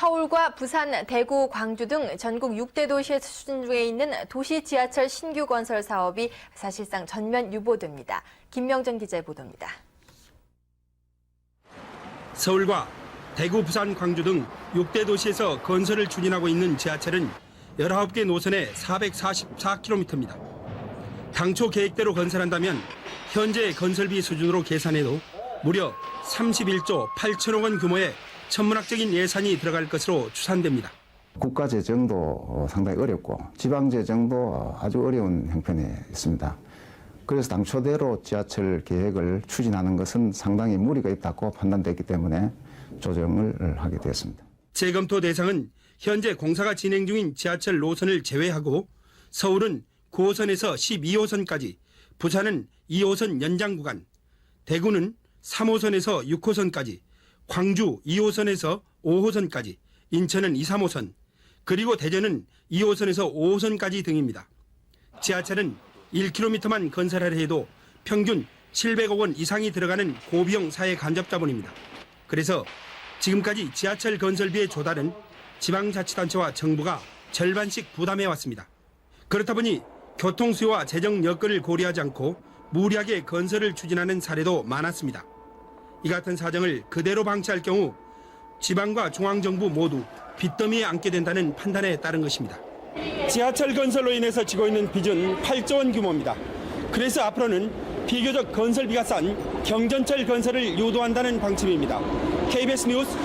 서울과 부산, 대구, 광주 등 전국 6대 도시에 추진 중에 있는 도시 지하철 신규 건설 사업이 사실상 전면 유보됩니다. 김명정 기자의 보도입니다. 서울과 대구, 부산, 광주 등 6대 도시에서 건설을 추진하고 있는 지하철은 19개 노선에 444km입니다. 당초 계획대로 건설한다면 현재 건설비 수준으로 계산해도 무려 31조 8천억 원 규모의 천문학적인 예산이 들어갈 것으로 추산됩니다. 국가 재정도 어, 상당히 어렵고 지방 재정도 어, 아주 어려운 형편에 있습니다. 그래서 당초대로 지하철 계획을 추진하는 것은 상당히 무리가 있다고 판단됐기 때문에 조정을 하게 되었습니다. 재검토 대상은 현재 공사가 진행 중인 지하철 노선을 제외하고 서울은 9호선에서 12호선까지, 부산은 2호선 연장 구간, 대구는 3호선에서 6호선까지, 광주 2호선에서 5호선까지, 인천은 2, 3호선, 그리고 대전은 2호선에서 5호선까지 등입니다. 지하철은 1km만 건설하려 해도 평균 700억 원 이상이 들어가는 고비용 사회 간접 자본입니다. 그래서 지금까지 지하철 건설비의 조달은 지방자치단체와 정부가 절반씩 부담해 왔습니다. 그렇다 보니 교통 수요와 재정 여건을 고려하지 않고 무리하게 건설을 추진하는 사례도 많았습니다. 이 같은 사정을 그대로 방치할 경우 지방과 중앙정부 모두 빚더미에 앉게 된다는 판단에 따른 것입니다. 지하철 건설로 인해서 지고 있는 빚은 8조 원 규모입니다. 그래서 앞으로는 비교적 건설비가 싼 경전철 건설을 유도한다는 방침입니다. KBS 뉴스